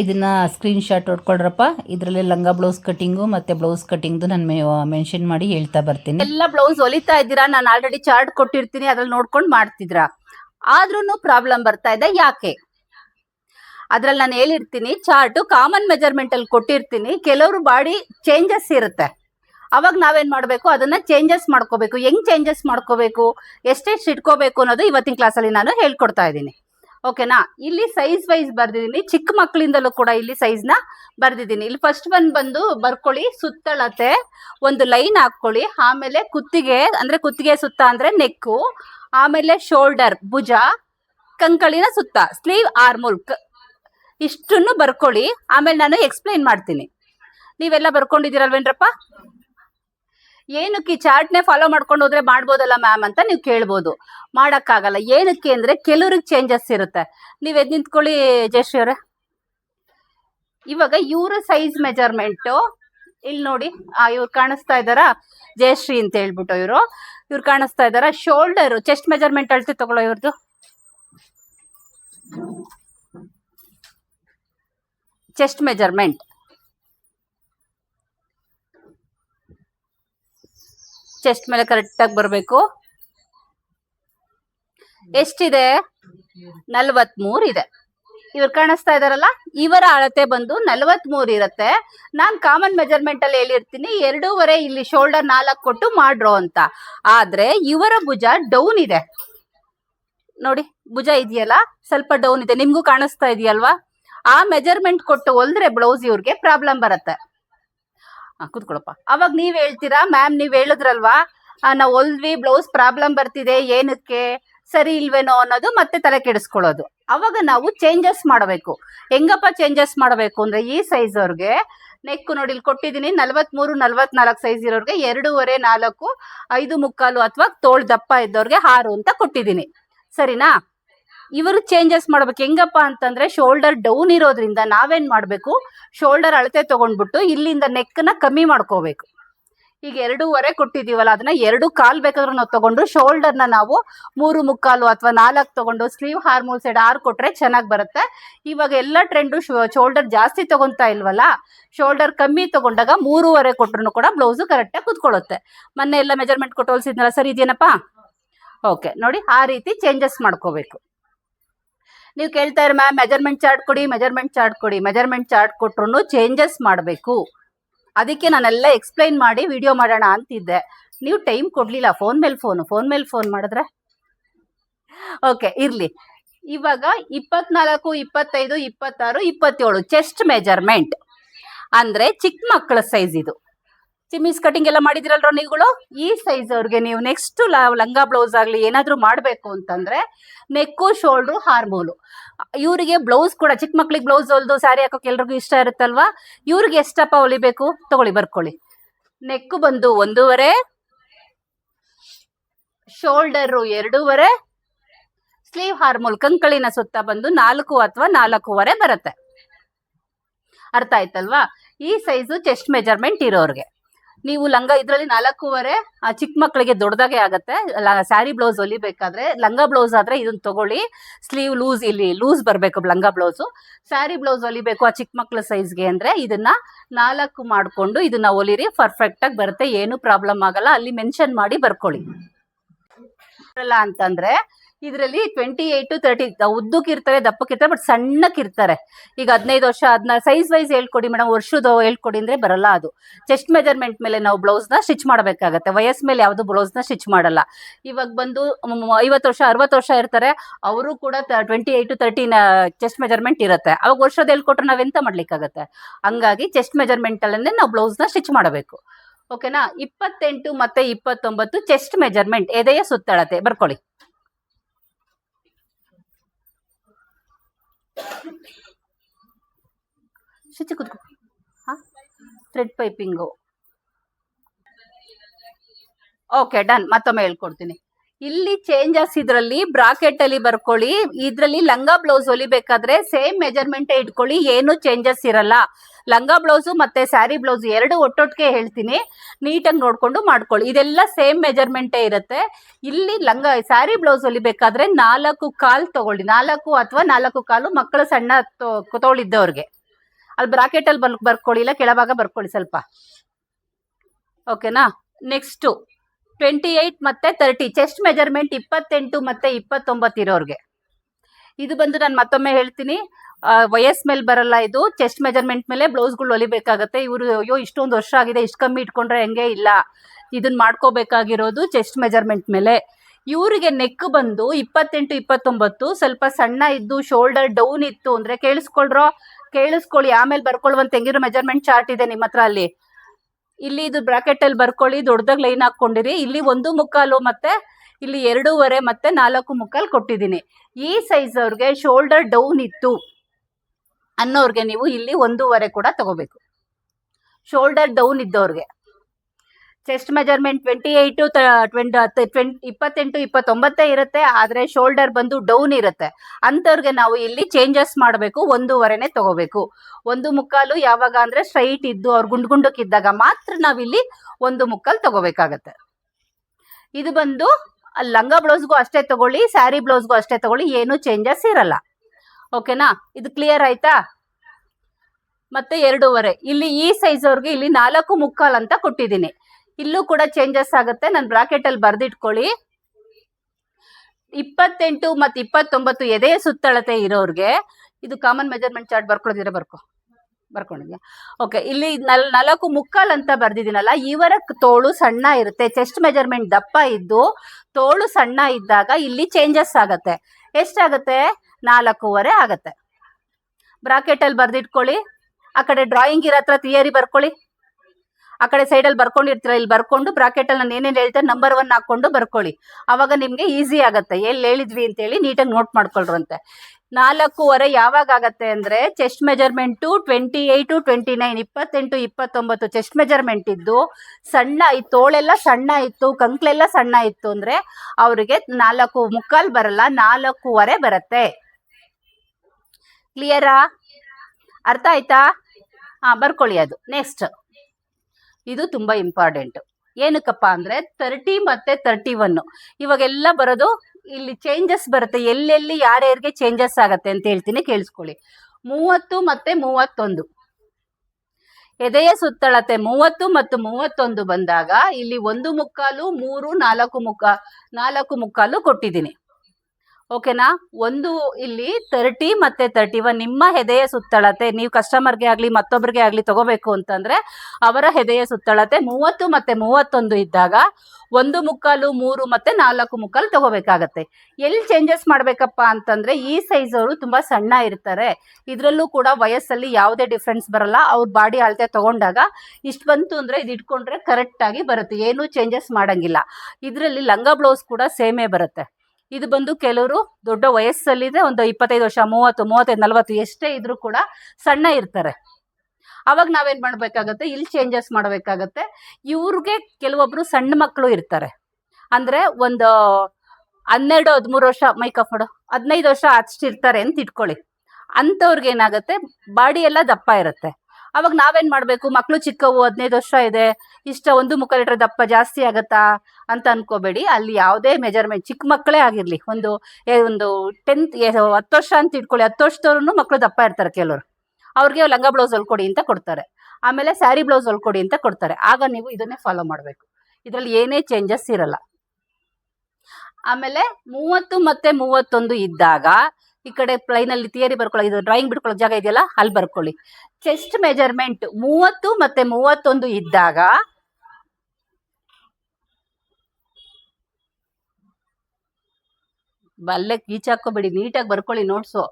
ಇದನ್ನ screen shot ಹೊಡ್ಕೊಳ್ರಪ್ಪ. ಇದರಲ್ಲಿ ಲಂಗ ಬ್ಲೌಸ್ ಕಟಿಂಗು ಮತ್ತೆ ಬ್ಲೌಸ್ ಕಟಿಂಗ್ದು ನಾನು ಮೆನ್ಷನ್ ಮಾಡಿ ಹೇಳ್ತಾ ಬರ್ತೀನಿ. ಎಲ್ಲ ಬ್ಲೌಸ್ ಹೊಲಿತಾ ಇದ್ದೀರಾ? ನಾನು ಆಲ್ರೆಡಿ ಚಾರ್ಟ್ ಕೊಟ್ಟಿರ್ತೀನಿ, ಅದ್ರಲ್ಲಿ ನೋಡ್ಕೊಂಡು ಮಾಡ್ತಿದ್ರಾ ಆದ್ರೂ ಪ್ರಾಬ್ಲಮ್ ಬರ್ತಾ ಇದೆ. ಯಾಕೆ? ಅದ್ರಲ್ಲಿ ನಾನು ಹೇಳಿರ್ತೀನಿ ಚಾರ್ಟ್ ಕಾಮನ್ ಮೆಜರ್ಮೆಂಟ್ ಅಲ್ಲಿ ಕೊಟ್ಟಿರ್ತೀನಿ. ಕೆಲವರು ಬಾಡಿ ಚೇಂಜಸ್ ಇರುತ್ತೆ. ಅವಾಗ ನಾವೇನ್ ಮಾಡಬೇಕು? ಅದನ್ನ ಚೇಂಜಸ್ ಮಾಡ್ಕೋಬೇಕು. ಹೆಂಗ್ ಚೇಂಜಸ್ ಮಾಡ್ಕೋಬೇಕು? ಎಷ್ಟೆಷ್ಟು ಇಟ್ಕೋಬೇಕು ಅನ್ನೋದು ಇವತ್ತಿನ ಕ್ಲಾಸಲ್ಲಿ ನಾನು ಹೇಳ್ಕೊಡ್ತಾ ಇದ್ದೀನಿ. ಓಕೆನಾ ಇಲ್ಲಿ ಸೈಜ್ ವೈಸ್ ಬರ್ದಿದ್ದೀನಿ. ಚಿಕ್ಕ ಮಕ್ಕಳಿಂದಲೂ ಕೂಡ ಇಲ್ಲಿ ಸೈಜ್ನ ಬರ್ದಿದ್ದೀನಿ. ಇಲ್ಲಿ ಫಸ್ಟ್ ಒನ್ ಬಂದು ಬರ್ಕೊಳ್ಳಿ. ಸುತ್ತಳತೆ. ಒಂದು ಲೈನ್ ಹಾಕೊಳ್ಳಿ ಆಮೇಲೆ ಕುತ್ತಿಗೆ, ಅಂದ್ರೆ ಕುತ್ತಿಗೆ ಸುತ್ತ ಅಂದ್ರೆ ನೆಕ್ಕು ಆಮೇಲೆ ಶೋಲ್ಡರ್ ಭುಜ, ಕಂಕಳಿನ ಸುತ್ತ. ಸ್ಲೀವ್ ಆರ್ಮುಲ್ಕ್ ಇಷ್ಟನ್ನು ಬರ್ಕೊಳ್ಳಿ. ಆಮೇಲೆ ನಾನು ಎಕ್ಸ್ಪ್ಲೈನ್ ಮಾಡ್ತೀನಿ. ನೀವೆಲ್ಲ ಬರ್ಕೊಂಡಿದ್ದೀರಲ್ವೇನ್ರಪ್ಪ? ಏನಕ್ಕೆ ಈ ಚಾರ್ಟ್ನೇ ಫಾಲೋ ಮಾಡ್ಕೊಂಡು ಹೋದ್ರೆ ಮಾಡ್ಬೋದಲ್ಲ ಮ್ಯಾಮ್ ಅಂತ ನೀವು ಕೇಳ್ಬೋದು. ಮಾಡೋಕ್ಕಾಗಲ್ಲ. ಏನಕ್ಕೆ ಅಂದರೆ ಕೆಲವ್ರಿಗೆ ಚೇಂಜಸ್ ಇರುತ್ತೆ. ನೀವು ಎದ್ ನಿಂತ್ಕೊಳ್ಳಿ ಜಯಶ್ರೀ ಅವರೇ. ಇವಾಗ ಇವರ ಸೈಜ್ ಮೆಜರ್ಮೆಂಟು ಇಲ್ಲಿ ನೋಡಿ, ಆ ಇವ್ರು ಕಾಣಿಸ್ತಾ ಇದಾರ ಜಯಶ್ರೀ ಅಂತ ಹೇಳ್ಬಿಟ್ಟು ಇವರು. ಇವ್ರು ಕಾಣಿಸ್ತಾ ಇದಾರ ಶೋಲ್ಡರ್ ಚೆಸ್ಟ್ ಮೆಜರ್ಮೆಂಟ್ ಅಳ್ತಿ ತಗೊಳ್ಳೋ ಇವ್ರದ್ದು ಚೆಸ್ಟ್ ಮೆಜರ್ಮೆಂಟ್ ಚೆಸ್ಟ್ ಮೇಲೆ ಕರೆಕ್ಟ್ ಆಗಿ ಬರಬೇಕು. ಎಷ್ಟಿದೆ? ನಲ್ವತ್ಮೂರ್ ಇದೆ. ಇವ್ರು ಕಾಣಿಸ್ತಾ ಇದಾರಲ್ಲ? ಇವರ ಅಳತೆ ಬಂದು ನಲ್ವತ್ಮೂರ್ ಇರತ್ತೆ. ನಾನ್ ಕಾಮನ್ ಮೆಜರ್ಮೆಂಟ್ ಅಲ್ಲಿ ಹೇಳಿರ್ತೀನಿ, ಎರಡೂವರೆ ಇಲ್ಲಿ ಶೋಲ್ಡರ್ ನಾಲ್ಕು ಕೊಟ್ಟು ಮಾಡ್ರೋ ಅಂತ. ಆದ್ರೆ ಇವರ ಭುಜ ಡೌನ್ ಇದೆ. ನೋಡಿ, ಭುಜ ಇದೆಯಲ್ಲ? ಸ್ವಲ್ಪ ಡೌನ್ ಇದೆ. ನಿಮ್ಗೂ ಕಾಣಿಸ್ತಾ ಇದೆಯಲ್ವಾ? ಆ ಮೆಜರ್ಮೆಂಟ್ ಕೊಟ್ಟು ಹೊಲ್ದ್ರೆ ಬ್ಲೌಸ್ ಇವ್ರಿಗೆ ಪ್ರಾಬ್ಲಮ್ ಬರುತ್ತೆ. ಆ, ಕೂತ್ಕೊಳ್ಳಪ್ಪ. ಅವಾಗ ನೀವ್ ಹೇಳ್ತೀರಾ? ಮ್ಯಾಮ್ ನೀವ್ ಹೇಳಿದ್ರಲ್ವಾ? ನಾವು ನಾವ್ ಹೊಲ್ದ್ವಿ ಬ್ಲೌಸ್ ಪ್ರಾಬ್ಲಮ್ ಬರ್ತಿದೆ ಏನಕ್ಕೆ? ಸರಿ ಇಲ್ವೇನೋ ಅನ್ನೋದು ಮತ್ತೆ ತಲೆ ಕೆಡಿಸ್ಕೊಳ್ಳೋದು. ಅವಾಗ ನಾವು ಚೇಂಜಸ್ ಮಾಡಬೇಕು. ಹೆಂಗಪ್ಪ ಚೇಂಜಸ್ ಮಾಡಬೇಕು ಅಂದ್ರೆ ಈ ಸೈಜ್ ಅವ್ರಿಗೆ ನೆಕ್ ನೋಡಿ ಇಲ್ಲಿ ಕೊಟ್ಟಿದ್ದೀನಿ ನಲ್ವತ್ಮೂರು ನಲ್ವತ್ನಾಲ್ಕು ಸೈಜ್ ಇರೋರಿಗೆ ಎರಡೂವರೆ ನಾಲ್ಕು ಐದು ಮುಕ್ಕಾಲು ಅಥವಾ ತೋಳ್ ದಪ್ಪ ಇದ್ದವ್ರಿಗೆ ಹಾರು ಅಂತ ಕೊಟ್ಟಿದ್ದೀನಿ. ಸರಿನಾ? ಇವರು ಚೇಂಜಸ್ ಮಾಡ್ಬೇಕು. ಹೆಂಗಪ್ಪ ಅಂತಂದ್ರೆ ಶೋಲ್ಡರ್ ಡೌನ್ ಇರೋದ್ರಿಂದ ನಾವೇನ್ ಮಾಡ್ಬೇಕು? ಶೋಲ್ಡರ್ ಅಳತೆ ತಗೊಂಡ್ಬಿಟ್ಟು ಇಲ್ಲಿಂದ ನೆಕ್ನ ಕಮ್ಮಿ ಮಾಡ್ಕೋಬೇಕು. ಈಗ ಎರಡೂವರೆ ಕೊಟ್ಟಿದೀವಲ್ಲ ಅದನ್ನ ಎರಡು ಕಾಲ್ ಬೇಕಾದ್ರೂ ನಾವು ತಗೊಂಡು ಶೋಲ್ಡರ್ನ ನಾವು ಮೂರು ಮುಕ್ಕಾಲು ಅಥವಾ ನಾಲ್ಕು ತಗೊಂಡು ಸ್ಲೀವ್ ಹಾರ್ಮೋಲ್ ಸೈಡ್ ಆರು ಕೊಟ್ರೆ ಚೆನ್ನಾಗಿ ಬರುತ್ತೆ. ಇವಾಗ ಎಲ್ಲ ಟ್ರೆಂಡು ಶೋಲ್ಡರ್ ಜಾಸ್ತಿ ತಗೊಂತಾ ಇಲ್ವಲ್ಲ ಶೋಲ್ಡರ್ ಕಮ್ಮಿ ತಗೊಂಡಾಗ ಮೂರುವರೆ ಕೊಟ್ರು ಕೂಡ ಬ್ಲೌಸು ಕರೆಕ್ಟಾಗಿ ಕುತ್ಕೊಳ್ಳುತ್ತೆ. ಮೊನ್ನೆ ಎಲ್ಲ ಮೆಜರ್ಮೆಂಟ್ ಕೊಟ್ಟು ಹೊಲ್ಸಿದ್ನಲ್ಲ, ಸರಿ ಇದೇನಪ್ಪ? ಓಕೆ ನೋಡಿ ಆ ರೀತಿ ಚೇಂಜಸ್ ಮಾಡ್ಕೋಬೇಕು. ನೀವು ಕೇಳ್ತಾ ಇರ ಮ್ಯಾಮ್ ಮೆಜರ್ಮೆಂಟ್ ಚಾರ್ಟ್ ಕೊಡಿ ಮೆಜರ್ಮೆಂಟ್ ಚಾರ್ಟ್ ಕೊಡಿ. ಮೆಜರ್ಮೆಂಟ್ ಚಾರ್ಟ್ ಕೊಟ್ರು ಚೇಂಜಸ್ ಮಾಡಬೇಕು. ಅದಕ್ಕೆ ನಾನೆಲ್ಲ ಎಕ್ಸ್ಪ್ಲೈನ್ ಮಾಡಿ ವಿಡಿಯೋ ಮಾಡೋಣ ಅಂತಿದ್ದೆ. ನೀವು ಟೈಮ್ ಕೊಡ್ಲಿಲ್ಲ ಫೋನ್ ಮೇಲೆ ಫೋನ್ ಫೋನ್ ಮೇಲೆ ಫೋನ್ ಮಾಡಿದ್ರೆ? ಓಕೆ ಇರ್ಲಿ. ಇವಾಗ ಇಪ್ಪತ್ನಾಲ್ಕು, ಇಪ್ಪತ್ತೈದು, ಇಪ್ಪತ್ತಾರು, ಇಪ್ಪತ್ತೇಳು ಚೆಸ್ಟ್ ಮೆಜರ್ಮೆಂಟ್ ಅಂದ್ರೆ ಚಿಕ್ಕ ಮಕ್ಕಳ ಸೈಜ್ ಇದು. ಚಿಮ್ಮೀಸ್ ಕಟಿಂಗ್ ಎಲ್ಲ ಮಾಡಿದಿರಲ್ರ ನೀವುಗಳು? ಈ ಸೈಜ್ ಅವ್ರಿಗೆ ನೀವು ನೆಕ್ಸ್ಟ್ ಲಂಗಾ ಬ್ಲೌಸ್ ಆಗಲಿ ಏನಾದರೂ ಮಾಡಬೇಕು ಅಂತಂದ್ರೆ ನೆಕ್ಕು ಶೋಲ್ಡ್ರು ಹಾರ್ಮೋಲು ಇವರಿಗೆ ಬ್ಲೌಸ್ ಕೂಡ ಚಿಕ್ಕ ಮಕ್ಳಿಗೆ ಬ್ಲೌಸ್ ಹೊಲ್ದು ಸ್ಯಾರಿ ಹಾಕೋಕೆ ಎಲ್ರಿಗೂ ಇಷ್ಟ ಇರುತ್ತಲ್ವಾ? ಇವ್ರಿಗೆ ಎಷ್ಟಪ್ಪ ಹೊಲಿಬೇಕು? ತಗೊಳ್ಳಿ, ಬರ್ಕೊಳ್ಳಿ. ನೆಕ್ಕು ಬಂದು ಒಂದೂವರೆ ಶೋಲ್ಡರ್ ಎರಡೂವರೆ ಸ್ಲೀವ್ ಹಾರ್ಮೋಲ್ ಕಂಕಳಿನ ಸುತ್ತ ಬಂದು ನಾಲ್ಕು ಅಥವಾ ನಾಲ್ಕೂವರೆ ಬರುತ್ತೆ. ಅರ್ಥ ಆಯ್ತಲ್ವಾ? ಈ ಸೈಜು ಚೆಸ್ಟ್ ಮೆಜರ್ಮೆಂಟ್ ಇರೋರ್ಗೆ. ನೀವು ಲಂಗ ಇದ್ರಲ್ಲಿ ನಾಲ್ಕೂವರೆ ಚಿಕ್ಕ ಮಕ್ಕಳಿಗೆ ದೊಡ್ಡದಾಗೆ ಆಗತ್ತೆ. ಸ್ಯಾರಿ ಬ್ಲೌಸ್ ಹೊಲಿಬೇಕಾದ್ರೆ, ಲಂಗ ಬ್ಲೌಸ್ ಆದ್ರೆ ಇದನ್ನ ತಗೊಳ್ಳಿ. ಸ್ಲೀವ್ ಲೂಸ್ ಇಲ್ಲಿ, ಲೂಸ್ ಬರಬೇಕು ಲಂಗ ಬ್ಲೌಸು. ಸ್ಯಾರಿ ಬ್ಲೌಸ್ ಹೊಲಿಬೇಕು ಆ ಚಿಕ್ಕ ಮಕ್ಕಳ ಸೈಜ್ಗೆ ಅಂದ್ರೆ ಇದನ್ನ ನಾಲ್ಕು ಮಾಡಿಕೊಂಡು ಇದನ್ನ ಹೊಲಿರಿ ಪರ್ಫೆಕ್ಟ್ ಆಗಿ ಬರುತ್ತೆ, ಏನು ಪ್ರಾಬ್ಲಮ್ ಆಗಲ್ಲ. ಅಲ್ಲಿ ಮೆನ್ಷನ್ ಮಾಡಿ ಬರ್ಕೊಳ್ಳಿ. ಅಂತಂದ್ರೆ ಇದರಲ್ಲಿ ಟ್ವೆಂಟಿ ಏಟ್ ಟು ತರ್ಟಿ ಉದ್ದಕ್ಕಿರ್ತಾರೆ ದಪ್ಪಕ್ಕಿರ್ತಾರೆ ಬಟ್ ಸಣ್ಣಕ್ಕಿರ್ತಾರೆ ಈಗ ಹದಿನೈದು ವರ್ಷ ಅದನ್ನ ಸೈಜ್ ವೈಸ್ ಹೇಳ್ಕೊಡಿ ಮೇಡಮ್ ವರ್ಷದ ಹೇಳ್ಕೊಡಿ ಅಂದ್ರೆ ಬರಲ್ಲ ಅದು. ಚೆಸ್ಟ್ ಮೆಜರ್ಮೆಂಟ್ ಮೇಲೆ ನಾವು ಬ್ಲೌಸ್ನ ಸ್ಟಿಚ್ ಮಾಡಬೇಕಾಗತ್ತೆ. ವಯಸ್ಸು ಮೇಲೆ ಯಾವುದು ಬ್ಲೌಸ್ನ ಸ್ಟಿಚ್ ಮಾಡಲ್ಲ. ಇವಾಗ ಬಂದು ಐವತ್ತು ವರ್ಷ, ಅರವತ್ತು ವರ್ಷ ಇರ್ತಾರೆ, ಅವರು ಕೂಡ twenty eight to thirty chest measurement ಇರುತ್ತೆ. ಅವಾಗ ವರ್ಷದ ಹೇಳ್ಕೊಟ್ರೆ ನಾವೆಂತ ಮಾಡ್ಲಿಕ್ಕಾಗತ್ತೆ? ಹಂಗಾಗಿ ಚೆಸ್ಟ್ ಮೆಜರ್ಮೆಂಟ್ ಅಲ್ಲೇ ನಾವು ಬ್ಲೌಸ್ನ ಸ್ಟಿಚ್ ಮಾಡಬೇಕು. ಓಕೆನಾ ಇಪ್ಪತ್ತೆಂಟು ಮತ್ತೆ ಇಪ್ಪತ್ತೊಂಬತ್ತು ಚೆಸ್ಟ್ ಮೆಜರ್ಮೆಂಟ್ ಎದೆಯ ಸುತ್ತಳತೆ. ಬರ್ಕೊಳ್ಳಿ. ಶುಚಿ ಕುತ್ಕೊ ಹಾ ಥ್ರೆಡ್ ಪೈಪಿಂಗು ಓಕೆ ಡನ್ ಮತ್ತೊಮ್ಮೆ ಹೇಳ್ಕೊಡ್ತೀನಿ. ಇಲ್ಲಿ ಚೇಂಜಸ್ ಇದರಲ್ಲಿ ಬ್ರಾಕೆಟ್ ಅಲ್ಲಿ ಬರ್ಕೊಳ್ಳಿ. ಇದರಲ್ಲಿ ಲಂಗ ಬ್ಲೌಸ್ ಹೊಲಿಬೇಕಾದ್ರೆ ಸೇಮ್ ಮೆಜರ್ಮೆಂಟ್ ಇಟ್ಕೊಳ್ಳಿ. ಏನು ಚೇಂಜಸ್ ಇರಲ್ಲ. ಲಂಗ ಬ್ಲೌಸು ಮತ್ತೆ ಸ್ಯಾರಿ ಬ್ಲೌಸ್ ಎರಡು ಒಟ್ಟೊಟ್ಟಿಗೆ ಹೇಳ್ತೀನಿ. ನೀಟಾಗಿ ನೋಡ್ಕೊಂಡು ಮಾಡ್ಕೊಳ್ಳಿ. ಇದೆಲ್ಲ ಸೇಮ್ ಮೆಜರ್ಮೆಂಟೇ ಇರುತ್ತೆ. ಇಲ್ಲಿ ಲಂಗ ಸ್ಯಾರಿ ಬ್ಲೌಸ್ ಹೊಲಿಬೇಕಾದ್ರೆ ನಾಲ್ಕು ಕಾಲು ತಗೊಳ್ಳಿ. ನಾಲ್ಕು ಅಥವಾ ನಾಲ್ಕು ಕಾಲು ಮಕ್ಕಳು ಸಣ್ಣ ತೋಳಿದ್ದವ್ರಿಗೆ. ಅಲ್ಲಿ ಬ್ರಾಕೆಟ್ ಅಲ್ಲಿ ಬರ್ ಬರ್ಕೊಳ್ಳಿ, ಇಲ್ಲ ಕೆಳಭಾಗ ಬರ್ಕೊಳ್ಳಿ ಸ್ವಲ್ಪ. ಓಕೆನಾ ನೆಕ್ಸ್ಟು ಟ್ವೆಂಟಿ ಏಯ್ಟ್ ಮತ್ತೆ ತರ್ಟಿ ಚೆಸ್ಟ್ ಮೆಜರ್ಮೆಂಟ್ ಇಪ್ಪತ್ತೆಂಟು ಮತ್ತೆ ಇಪ್ಪತ್ತೊಂಬತ್ತು ಇರೋರ್ಗೆ. ಇದು ಬಂದು ನಾನು ಮತ್ತೊಮ್ಮೆ ಹೇಳ್ತೀನಿ. ವಯಸ್ ಮೇಲೆ ಬರಲ್ಲ ಇದು. ಚೆಸ್ಟ್ ಮೆಜರ್ಮೆಂಟ್ ಮೇಲೆ ಬ್ಲೌಸ್ಗಳು ಹೊಲಿಬೇಕಾಗತ್ತೆ. ಇವರು, ಅಯ್ಯೋ, ಇಷ್ಟೊಂದು ವರ್ಷ ಆಗಿದೆ, ಇಷ್ಟು ಕಮ್ಮಿ ಇಟ್ಕೊಂಡ್ರೆ ಹೆಂಗೆ ಇಲ್ಲ. ಇದನ್ನ ಮಾಡ್ಕೋಬೇಕಾಗಿರೋದು ಚೆಸ್ಟ್ ಮೆಜರ್ಮೆಂಟ್ ಮೇಲೆ. ಇವರಿಗೆ ನೆಕ್ ಬಂದು ಇಪ್ಪತ್ತೆಂಟು, ಇಪ್ಪತ್ತೊಂಬತ್ತು, ಸ್ವಲ್ಪ ಸಣ್ಣ ಇದ್ದು ಶೋಲ್ಡರ್ ಡೌನ್ ಇತ್ತು ಅಂದ್ರೆ ಕೇಳಿಸ್ಕೊಳ್ರೋ? ಕೇಳಿಸ್ಕೊಳ್ಳಿ, ಆಮೇಲೆ ಬರ್ಕೊಳ್ಳುವಂತ ಹೆಂಗಿರೋ ಮೆಜರ್ಮೆಂಟ್ ಚಾರ್ಟ್ ಇದೆ ನಿಮ್ಮ ಹತ್ರ ಅಲ್ಲಿ. ಇಲ್ಲಿ ಇದು ಬ್ರಾಕೆಟ್ ಅಲ್ಲಿ ಬರ್ಕೊಳ್ಳಿ, ದೊಡ್ಡದಾಗ ಲೈನ್ ಹಾಕೊಂಡಿರಿ ಇಲ್ಲಿ ಒಂದು ಮುಕ್ಕಾಲು ಮತ್ತೆ ಇಲ್ಲಿ ಎರಡೂವರೆ ಮತ್ತೆ ನಾಲ್ಕು ಮುಕ್ಕಾಲು ಕೊಟ್ಟಿದ್ದೀನಿ. ಈ ಸೈಜ್ ಅವ್ರಿಗೆ ಶೋಲ್ಡರ್ ಡೌನ್ ಇತ್ತು ಅನ್ನೋರ್ಗೆ ನೀವು ಇಲ್ಲಿ ಒಂದೂವರೆ ಕೂಡ ತಗೋಬೇಕು. ಶೋಲ್ಡರ್ ಡೌನ್ ಇದ್ದವ್ರಿಗೆ chest measurement twenty eight twenty ಇಪ್ಪತ್ತೆಂಟು, ಇಪ್ಪತ್ತೊಂಬತ್ತೇ ಇರುತ್ತೆ, ಆದರೆ ಶೋಲ್ಡರ್ ಬಂದು ಡೌನ್ ಇರುತ್ತೆ. ಅಂಥವ್ರಿಗೆ ನಾವು ಇಲ್ಲಿ ಚೇಂಜಸ್ ಮಾಡಬೇಕು, ಒಂದೂವರೆನೇ ತಗೋಬೇಕು. ಒಂದು ಮುಕ್ಕಾಲು ಯಾವಾಗ ಅಂದರೆ ಸ್ಟ್ರೈಟ್ ಇದ್ದು ಅವ್ರು ಗುಂಡಕ್ಕೆ ಇದ್ದಾಗ ಮಾತ್ರ ನಾವಿಲ್ಲಿ ಒಂದು ಮುಕ್ಕಾಲು ತಗೋಬೇಕಾಗತ್ತೆ. ಇದು ಬಂದು ಲಂಗ ಬ್ಲೌಸ್ಗೂ ಅಷ್ಟೇ ತಗೊಳ್ಳಿ ಸ್ಯಾರಿ ಬ್ಲೌಸ್ಗೂ ಅಷ್ಟೇ ತಗೊಳ್ಳಿ, ಏನು ಚೇಂಜಸ್ ಇರಲ್ಲ. ಓಕೆನಾ ಇದು ಕ್ಲಿಯರ್ ಆಯ್ತಾ? ಮತ್ತೆ ಎರಡೂವರೆ. ಇಲ್ಲಿ ಈ ಸೈಜ್ ಅವ್ರಿಗೆ ಇಲ್ಲಿ ನಾಲ್ಕು ಮುಕ್ಕಾಲ್ ಅಂತ ಕೊಟ್ಟಿದ್ದೀನಿ. ಇಲ್ಲೂ ಕೂಡ ಚೇಂಜಸ್ ಆಗುತ್ತೆ. ನಾನು ಬ್ರಾಕೆಟ್ ಅಲ್ಲಿ ಬರ್ದಿಟ್ಕೊಳ್ಳಿ. ಇಪ್ಪತ್ತೆಂಟು ಮತ್ತು ಇಪ್ಪತ್ತೊಂಬತ್ತು ಎದೆಯ ಸುತ್ತಳತೆ ಇರೋರಿಗೆ ಇದು ಕಾಮನ್ ಮೆಜರ್ಮೆಂಟ್ ಚಾರ್ಟ್ ಬರ್ಕೊಳ್ಳೋದಿರ ಬರ್ಕೊ. ಬರ್ಕೊಂಡಿದ್ಯಾ? ಓಕೆ ಇಲ್ಲಿ ನಲ್, ನಾಲ್ಕು ಮುಕ್ಕಾಲ್ ಅಂತ ಬರ್ದಿದ್ದೀನಲ್ಲ, ಇವರ ತೋಳು ಸಣ್ಣ ಇರುತ್ತೆ. ಚೆಸ್ಟ್ ಮೆಜರ್ಮೆಂಟ್ ದಪ್ಪ ಇದ್ದು, ತೋಳು ಸಣ್ಣ ಇದ್ದಾಗ ಇಲ್ಲಿ ಚೇಂಜಸ್ ಆಗತ್ತೆ. ಎಷ್ಟಾಗತ್ತೆ? ನಾಲ್ಕೂವರೆ ಆಗತ್ತೆ. ಬ್ರಾಕೆಟ್ ಅಲ್ಲಿ ಬರ್ದಿಟ್ಕೊಳ್ಳಿ. ಆ ಕಡೆ ಡ್ರಾಯಿಂಗ್ ಇರೋ ಹತ್ರ ಥಿಯರಿ ಬರ್ಕೊಳ್ಳಿ. ಆ ಕಡೆ ಸೈಡಲ್ಲಿ ಬರ್ಕೊಂಡಿರ್ತೀರ ಇಲ್ಲಿ ಬರ್ಕೊಂಡು ಬ್ರಾಕೆಟ್ ಅಲ್ಲಿ ನಾನು ಏನೇನು ಹೇಳ್ತೇನೆ ನಂಬರ್ ಒನ್ ಹಾಕೊಂಡು ಬರ್ಕೊಳ್ಳಿ. ಅವಾಗ ನಿಮ್ಗೆ ಈಸಿ ಆಗತ್ತೆ. ಎಲ್ಲಿ ಹೇಳಿದ್ವಿ ಅಂತೇಳಿ ನೀಟಾಗಿ ನೋಟ್ ಮಾಡ್ಕೊಳ್ರಂತೆ. ನಾಲ್ಕೂವರೆ ಯಾವಾಗ ಆಗತ್ತೆ ಅಂದ್ರೆ chest measurement twenty eight twenty nine ಇಪ್ಪತ್ತೆಂಟು, ಇಪ್ಪತ್ತೊಂಬತ್ತು ಚೆಸ್ಟ್ ಮೆಜರ್ಮೆಂಟ್ ಇದ್ದು ಸಣ್ಣ ಈ ತೋಳೆಲ್ಲ ಸಣ್ಣ ಇತ್ತು, ಕಂಕ್ಲೆಲ್ಲ ಸಣ್ಣ ಇತ್ತು ಅಂದ್ರೆ ಅವರಿಗೆ ನಾಲ್ಕು ಮುಕ್ಕಾಲ್ ಬರಲ್ಲ, ನಾಲ್ಕೂವರೆ ಬರುತ್ತೆ. ಕ್ಲಿಯರಾ ಅರ್ಥ ಆಯ್ತಾ? ಹಾ, ಬರ್ಕೊಳ್ಳಿ ಅದು. ನೆಕ್ಸ್ಟ್ ಇದು ತುಂಬಾ ಇಂಪಾರ್ಟೆಂಟ್ ಏನಕ್ಕಪ್ಪ ಅಂದ್ರೆ ತರ್ಟಿ ಮತ್ತೆ ತರ್ಟಿ ಒನ್ ಇವಾಗೆಲ್ಲ ಬರೋದು ಇಲ್ಲಿ ಚೇಂಜಸ್ ಬರುತ್ತೆ. ಎಲ್ಲೆಲ್ಲಿ ಯಾರ್ಯಾರಿಗೆ ಚೇಂಜಸ್ ಆಗತ್ತೆ ಅಂತ ಹೇಳ್ತೀನಿ ಕೇಳಿಸ್ಕೊಳ್ಳಿ. ಮೂವತ್ತು ಮತ್ತೆ ಮೂವತ್ತೊಂದು. ಎದೆಯ ಸುತ್ತಳತೆ ಮೂವತ್ತು ಮತ್ತು ಮೂವತ್ತೊಂದು ಬಂದಾಗ ಇಲ್ಲಿ ಒಂದು ಮುಕ್ಕಾಲು, ಮೂರು, ನಾಲ್ಕು ಮುಕ್ಕ, ನಾಲ್ಕು ಮುಕ್ಕಾಲು ಕೊಟ್ಟಿದ್ದೀನಿ. ಓಕೆನಾ? ಒಂದು ಇಲ್ಲಿ ತರ್ಟಿ ಮತ್ತೆ ತರ್ಟಿ ಒನ್ ನಿಮ್ಮ ಹೆದೆಯ ಸುತ್ತಳತೆ, ನೀವು ಕಸ್ಟಮರ್ಗೆ ಆಗಲಿ ಮತ್ತೊಬ್ಬರಿಗೆ ಆಗಲಿ ತಗೋಬೇಕು ಅಂತಂದ್ರೆ ಅವರ ಹೆದೆಯ ಸುತ್ತಳತೆ ಮೂವತ್ತು ಮತ್ತೆ ಮೂವತ್ತೊಂದು ಇದ್ದಾಗ ಒಂದು ಮುಕ್ಕಾಲು, ಮೂರು ಮತ್ತೆ ನಾಲ್ಕು ಮುಕ್ಕಾಲು ತಗೋಬೇಕಾಗತ್ತೆ. ಎಲ್ಲಿ ಚೇಂಜಸ್ ಮಾಡಬೇಕಪ್ಪ ಅಂತಂದ್ರೆ ಈ ಸೈಜ್ ಅವರು ತುಂಬಾ ಸಣ್ಣ ಇರ್ತಾರೆ. ಇದರಲ್ಲೂ ಕೂಡ ವಯಸ್ಸಲ್ಲಿ ಯಾವುದೇ ಡಿಫ್ರೆನ್ಸ್ ಬರಲ್ಲ. ಅವ್ರ ಬಾಡಿ ಅಳತೆ ತಗೊಂಡಾಗ ಇಷ್ಟು ಬಂತು ಅಂದ್ರೆ ಇದು ಇಟ್ಕೊಂಡ್ರೆ ಕರೆಕ್ಟ್ ಆಗಿ ಬರುತ್ತೆ. ಏನೂ ಚೇಂಜಸ್ ಮಾಡಂಗಿಲ್ಲ. ಇದರಲ್ಲಿ ಲಂಗ ಬ್ಲೌಸ್ ಕೂಡ ಸೇಮೇ ಬರುತ್ತೆ. ಇದು ಬಂದು ಕೆಲವರು ದೊಡ್ಡ ವಯಸ್ಸಲ್ಲಿದೆ ಒಂದು ಇಪ್ಪತ್ತೈದು ವರ್ಷ, ಮೂವತ್ತು, ಮೂವತ್ತೈದು, ನಲ್ವತ್ತು ಎಷ್ಟೇ ಇದ್ರೂ ಕೂಡ ಸಣ್ಣ ಇರ್ತಾರೆ. ಅವಾಗ ನಾವೇನ್ ಮಾಡ್ಬೇಕಾಗತ್ತೆ? ಇಲ್ಲಿ ಚೇಂಜಸ್ ಮಾಡಬೇಕಾಗತ್ತೆ. ಇವ್ರಿಗೆ ಕೆಲವೊಬ್ರು ಸಣ್ಣ ಮಕ್ಕಳು ಇರ್ತಾರೆ. ಅಂದ್ರೆ ಒಂದು ಹನ್ನೆರಡು, ಹದಿಮೂರು ವರ್ಷ ಮೈಕಪ್ ಮಾಡು, ಹದಿನೈದು ವರ್ಷ ಅಷ್ಟಿರ್ತಾರೆ ಅಂತ ಇಟ್ಕೊಳ್ಳಿ. ಅಂಥವ್ರಿಗೆ ಏನಾಗುತ್ತೆ? ಬಾಡಿ ಎಲ್ಲ ದಪ್ಪ ಇರುತ್ತೆ. ಅವಾಗ ನಾವೇನ್ ಮಾಡ್ಬೇಕು? ಮಕ್ಕಳು ಚಿಕ್ಕವು, ಹದಿನೈದು ವರ್ಷ ಇದೆ, ಇಷ್ಟ ಒಂದು ಮುಖ ಲೀಟರ್ ದಪ್ಪ ಜಾಸ್ತಿ ಆಗತ್ತಾ ಅಂತ ಅನ್ಕೋಬೇಡಿ. ಅಲ್ಲಿ ಯಾವುದೇ ಮೆಜರ್ಮೆಂಟ್ ಚಿಕ್ಕ ಮಕ್ಕಳೇ ಆಗಿರ್ಲಿ. ಒಂದು ಒಂದು ಟೆಂತ್ ಹತ್ತು ವರ್ಷ ಅಂತ ಇಟ್ಕೊಳ್ಳಿ. ಹತ್ತು ವರ್ಷದವ್ರು ಮಕ್ಕಳು ದಪ್ಪ ಇರ್ತಾರೆ ಕೆಲವರು. ಅವ್ರಿಗೆ ಲಂಗ ಬ್ಲೌಸ್ ಹೊಲ್ಕೊಡಿ ಅಂತ ಕೊಡ್ತಾರೆ. ಆಮೇಲೆ ಸ್ಯಾರಿ ಬ್ಲೌಸ್ ಹೊಲ್ಕೊಡಿ ಅಂತ ಕೊಡ್ತಾರೆ. ಆಗ ನೀವು ಇದನ್ನೇ ಫಾಲೋ ಮಾಡಬೇಕು. ಇದರಲ್ಲಿ ಏನೇ ಚೇಂಜಸ್ ಇರಲ್ಲ. ಆಮೇಲೆ ಮೂವತ್ತು ಮತ್ತೆ ಮೂವತ್ತೊಂದು ಇದ್ದಾಗ ಈ ಕಡೆ ಪ್ಲೈನಲ್ಲಿ ಥಿಯರಿ ಬರ್ಕೊಳ್ಳಿ, ಇದು ಡ್ರಾಯಿಂಗ್ ಬಿಡ್ಕೊಳ್ಳೋ ಜಾಗ ಇದೆಯಲ್ಲ, ಅಲ್ಲಿ ಬರ್ಕೊಳ್ಳಿ. ಚೆಸ್ಟ್ ಮೆಜರ್ಮೆಂಟ್ ಮೂವತ್ತು ಮತ್ತೆ ಮೂವತ್ತೊಂದು ಇದ್ದಾಗ ಬಲ್ಲೆ ಕೀಚಾಕೋಬೇಡಿ ನೀಟಾಗಿ ಬರ್ಕೊಳ್ಳಿ ನೋಟ್ಸು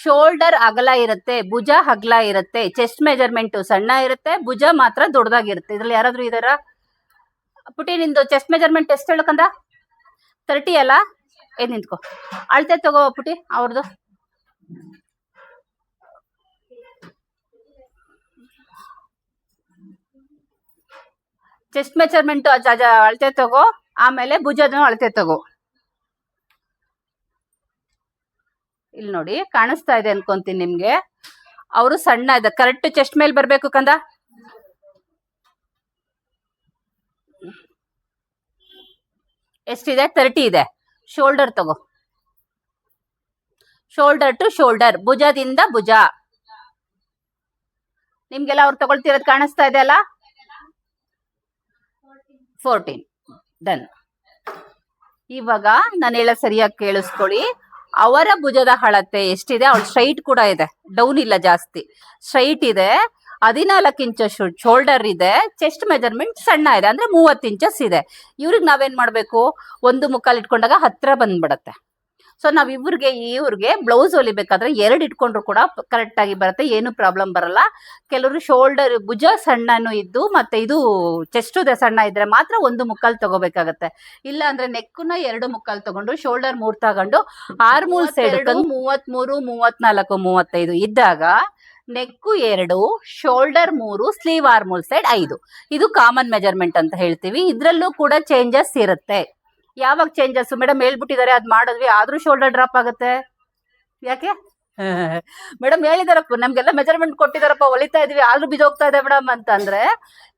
ಶೋಲ್ಡರ್ ಅಗಲ ಇರುತ್ತೆ, ಭುಜ ಅಗಲ ಇರುತ್ತೆ ಚೆಸ್ಟ್ ಮೆಜರ್ಮೆಂಟ್ ಸಣ್ಣ ಇರುತ್ತೆ, ಭುಜ ಮಾತ್ರ ದೊಡ್ಡದಾಗಿರುತ್ತೆ. ಇದ್ರಲ್ಲಿ ಯಾರಾದ್ರೂ ಇದಾರ? ಪುಟಿ ನಿಂದು ಚೆಸ್ಟ್ ಮೆಜರ್ಮೆಂಟ್ ಎಷ್ಟು ಹೇಳಕಂದ ತರ್ಟಿ ಅಲ್ಲ? ಏನ್ ನಿಂತ್ಕೋ. ಅಳತೆ ತಗೋ ಪುಟಿ ಅವ್ರದ್ದು ಚೆಸ್ಟ್ ಮೆಜರ್ಮೆಂಟ್ ಅಳತೆ ತಗೋ, ಆಮೇಲೆ ಭುಜದ ಅಳತೆ ತಗೋ. ಇಲ್ಲಿ ನೋಡಿ, ಕಾಣಿಸ್ತಾ ಇದೆ ಅನ್ಕೊಂತೀನಿ ನಿಮ್ಗೆ. ಅವರು ಸಣ್ಣ ಇದೆ ಕರೆಕ್ಟ್ ಚೆಸ್ಟ್ ಮೇಲೆ ಬರ್ಬೇಕು ಕಂದ? ಎಷ್ಟಿದೆ? ತರ್ಟಿ ಇದೆ. ಶೋಲ್ಡರ್ ತಗೋ. ಶೋಲ್ಡರ್ ಟು ಶೋಲ್ಡರ್ ಭುಜದಿಂದ ಭುಜ. ನಿಮ್ಗೆಲ್ಲ ಅವ್ರು ತಗೊಳ್ತಿರೋದು ಕಾಣಿಸ್ತಾ ಇದೆ ಅಲ್ಲ? ಫೋರ್ಟೀನ್ ಡನ್ ಇವಾಗ ನಾನು ಹೇಳ ಸರಿಯಾಗಿ ಕೇಳಿಸ್ಕೊಳ್ಳಿ. ಅವರ ಭುಜದ ಹಳತೆ ಎಷ್ಟಿದೆ? ಅವಳು ಸ್ಟ್ರೈಟ್ ಕೂಡ ಇದೆ. ಡೌನ್ ಇಲ್ಲ ಜಾಸ್ತಿ. ಸ್ಟ್ರೈಟ್ ಇದೆ. ಹದಿನಾಲ್ಕು ಇಂಚ್ ಶೋಲ್ಡರ್ ಇದೆ ಚೆಸ್ಟ್ ಮೆಜರ್ಮೆಂಟ್ ಸಣ್ಣ ಇದೆ ಅಂದ್ರೆ ಮೂವತ್ತು ಇಂಚಸ್ ಇದೆ. ಇವ್ರಿಗೆ ನಾವೇನ್ ಮಾಡ್ಬೇಕು? ಒಂದು ಮುಕ್ಕಾಲು ಇಟ್ಕೊಂಡಾಗ ಹತ್ರ ಬಂದ್ಬಿಡತ್ತೆ. ಸೊ ನಾವ್ ಇವ್ರಿಗೆ ಇವ್ರಿಗೆ ಬ್ಲೌಸ್ ಹೊಲಿಬೇಕಾದ್ರೆ ಎರಡು ಇಟ್ಕೊಂಡ್ರು ಕೂಡ ಕರೆಕ್ಟ್ ಆಗಿ ಬರುತ್ತೆ ಏನು ಪ್ರಾಬ್ಲಮ್ ಬರಲ್ಲ. ಕೆಲವರು ಶೋಲ್ಡರ್ ಭುಜ ಸಣ್ಣನು ಇದ್ದು ಮತ್ತೆ ಇದು ಚೆಸ್ಟ್ ಸಣ್ಣ ಇದ್ರೆ ಮಾತ್ರ ಒಂದು ಮುಕ್ಕಾಲ್ ತಗೋಬೇಕಾಗತ್ತೆ. ಇಲ್ಲ ಅಂದ್ರೆ ನೆಕ್ಕನ್ನ ಎರಡು ಮುಕ್ಕಾಲ್ ತಗೊಂಡು ಶೋಲ್ಡರ್ ಮೂರ್ ತಗೊಂಡು ಆರ್ಮೂಲ್ ಸೈಡ್ ಮೂವತ್ ಮೂರು ಮೂವತ್ನಾಲ್ಕು ಮೂವತ್ತೈದು ಇದ್ದಾಗ ನೆಕ್ಕು ಎರಡು, ಶೋಲ್ಡರ್ ಮೂರು, ಸ್ಲೀವ್ ಆರ್ಮೂಲ್ ಸೈಡ್ ಐದು. ಇದು ಕಾಮನ್ ಮೆಜರ್ಮೆಂಟ್ ಅಂತ ಹೇಳ್ತೀವಿ. ಇದ್ರಲ್ಲೂ ಕೂಡ ಚೇಂಜಸ್ ಇರುತ್ತೆ. ಯಾವಾಗ ಚೇಂಜಸ್ ಮೇಡಮ್ ಹೇಳ್ಬಿಟ್ಟಿದ್ದಾರೆ, ಅದ್ ಮಾಡಿದ್ವಿ, ಆದ್ರೂ ಶೋಲ್ಡರ್ ಡ್ರಾಪ್ ಆಗುತ್ತೆ. ಯಾಕೆ? ಮೇಡಮ್ ಹೇಳಿದಾರಪ್ಪ ನಮ್ಗೆಲ್ಲ ಮೆಜರ್ಮೆಂಟ್ ಕೊಟ್ಟಿದಾರಪ್ಪ ಹೊಲಿತಾ ಇದೀವಿ, ಆದ್ರೂ ಬಿದ್ದೋಗ್ತಾ ಇದೆ ಮೇಡಮ್ ಅಂತಂದ್ರೆ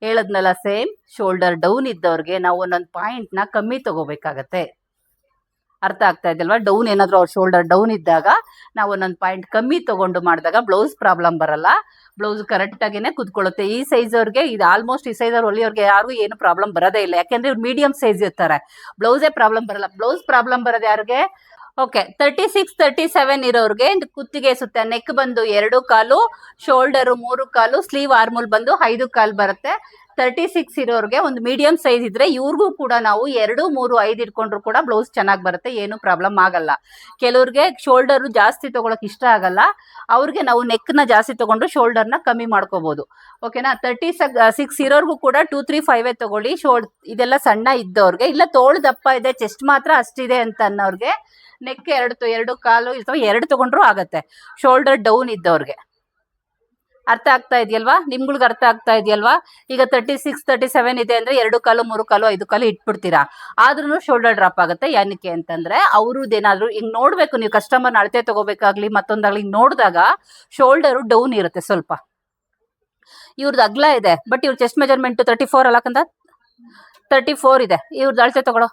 ಹೇಳದ್ನಲ್ಲ, ಸೇಮ್. ಶೋಲ್ಡರ್ ಡೌನ್ ಇದ್ದವ್ರಿಗೆ ನಾವು ಒಂದೊಂದು ಪಾಯಿಂಟ್ನ ಕಮ್ಮಿ ತಗೋಬೇಕಾಗತ್ತೆ. ಅರ್ಥ ಆಗ್ತಾ ಇದೆಯಲ್ವಾ ಡೌನ್ ಏನಾದ್ರು ಅವ್ರ ಶೋಲ್ಡರ್ ಡೌನ್ ಇದ್ದಾಗ ನಾವು ಒಂದೊಂದು ಪಾಯಿಂಟ್ ಕಮ್ಮಿ ತಗೊಂಡು ಮಾಡಿದಾಗ ಬ್ಲೌಸ್ ಪ್ರಾಬ್ಲಮ್ ಬರಲ್ಲ. ಬ್ಲೌಸ್ ಕರೆಕ್ಟ್ ಆಗಿನೇ ಕುತ್ಕೊಳ್ಳುತ್ತೆ. ಈ ಸೈಜ್ ಅವ್ರಿಗೆ ಇದು ಆಲ್ಮೋಸ್ಟ್ ಈ ಸೈಜ್ ಅವ್ರು ಹೊಲಿಯೋರ್ಗೆ ಯಾರಿಗೂ ಏನು ಪ್ರಾಬ್ಲಮ್ ಬರೋದೇ ಇಲ್ಲ. ಯಾಕೆಂದ್ರೆ ಇವ್ರು ಮೀಡಿಯಂ ಸೈಜ್ ಇರ್ತಾರೆ. ಬ್ಲೌಸೇ ಪ್ರಾಬ್ಲಮ್ ಬರಲ್ಲ. ಬ್ಲೌಸ್ ಪ್ರಾಬ್ಲಮ್ ಬರೋದು ಯಾರಿಗೆ? Okay thirty six thirty seven ಇರೋರಿಗೆ ಕುತ್ತಿಗೆ ಸುತ್ತ. ನೆಕ್ ಬಂದು ಎರಡು ಕಾಲು ಶೋಲ್ಡರ್ ಮೂರು ಕಾಲು ಸ್ಲೀವ್ ಆರ್ಮೂಲ್ ಬಂದು ಐದು ಕಾಲು ಬರುತ್ತೆ. ತರ್ಟಿ ಸಿಕ್ಸ್ ಇರೋರ್ಗೆ ಒಂದು ಮೀಡಿಯಂ ಸೈಜ್ ಇದ್ರೆ ಇವ್ರಿಗೂ ಕೂಡ ನಾವು ಎರಡು, ಮೂರು, ಐದು ಇಟ್ಕೊಂಡ್ರು ಕೂಡ ಬ್ಲೌಸ್ ಚೆನ್ನಾಗಿ ಬರುತ್ತೆ, ಏನು ಪ್ರಾಬ್ಲಮ್ ಆಗಲ್ಲ. ಕೆಲವ್ರಿಗೆ ಶೋಲ್ಡರ್ ಜಾಸ್ತಿ ತಗೊಳಕ್ ಇಷ್ಟ ಆಗಲ್ಲ. ಅವ್ರಿಗೆ ನಾವು ನೆಕ್ನ ಜಾಸ್ತಿ ತಗೊಂಡು ಶೋಲ್ಡರ್ನ ಕಮ್ಮಿ ಮಾಡ್ಕೋಬಹುದು ಓಕೆನಾ ತರ್ಟಿ ಸಿಕ್ಸ್ ಇರೋರ್ಗೂ ಕೂಡ ಟೂ ತ್ರೀ ಫೈವ್ ತಗೊಳ್ಳಿ. ಶೋಲ್ಡ್ ಇದೆಲ್ಲ ಸಣ್ಣ ಇದ್ದವ್ರಿಗೆ, ಇಲ್ಲ ತೋಳು ದಪ್ಪ ಇದೆ ಚೆಸ್ಟ್ ಮಾತ್ರ ಅಷ್ಟಿದೆ ಅಂತ ಅನ್ನೋರ್ಗೆ ನೆಕ್ ಎರಡು ಎರಡು, ಕಾಲು, ಅಥವಾ ಎರಡು ತಗೊಂಡ್ರು ಆಗತ್ತೆ. ಶೋಲ್ಡರ್ ಡೌನ್ ಇದ್ದವ್ರಿಗೆ. ಅರ್ಥ ಆಗ್ತಾ ಇದೆಯಲ್ವಾ? ನಿಮ್ಗಳ್ಗೆ ಅರ್ಥ ಆಗ್ತಾ ಇದೆಯಲ್ವಾ? ಈಗ ತರ್ಟಿ ಸಿಕ್ಸ್ ತರ್ಟಿ ಸೆವೆನ್ ಇದೆ ಅಂದ್ರೆ ಎರಡು ಕಾಲು, ಮೂರು ಕಾಲು, ಐದು ಕಾಲು ಇಟ್ಬಿಡ್ತೀರಾ? ಆದ್ರೂ ಶೋಲ್ಡರ್ ಡ್ರಾಪ್ ಆಗುತ್ತೆ ಏನಕ್ಕೆ ಅಂತಂದ್ರೆ ಅವ್ರದ್ದೇನಾದ್ರು ಹಿಂಗೆ ನೋಡ್ಬೇಕು, ನೀವು ಕಸ್ಟಮರ್ ಅಳತೆ ತಗೋಬೇಕಾಗ್ಲಿ, ಮತ್ತೊಂದಾಗ್ಲಿ ನೋಡಿದಾಗ ಶೋಲ್ಡರ್ ಡೌನ್ ಇರುತ್ತೆ ಸ್ವಲ್ಪ. ಇವ್ರದ್ದು ಅಗ್ಲ ಇದೆ ಬಟ್ ಇವ್ರ ಚೆಸ್ಟ್ ಮೆಜರ್ಮೆಂಟ್ ತರ್ಟಿ ಫೋರ್ ಅಲ್ಲಕಂದ ತರ್ಟಿ ಫೋರ್ ಇದೆ. ಇವ್ರದ್ದು ಅಳತೆ ತಗೊಳೋ.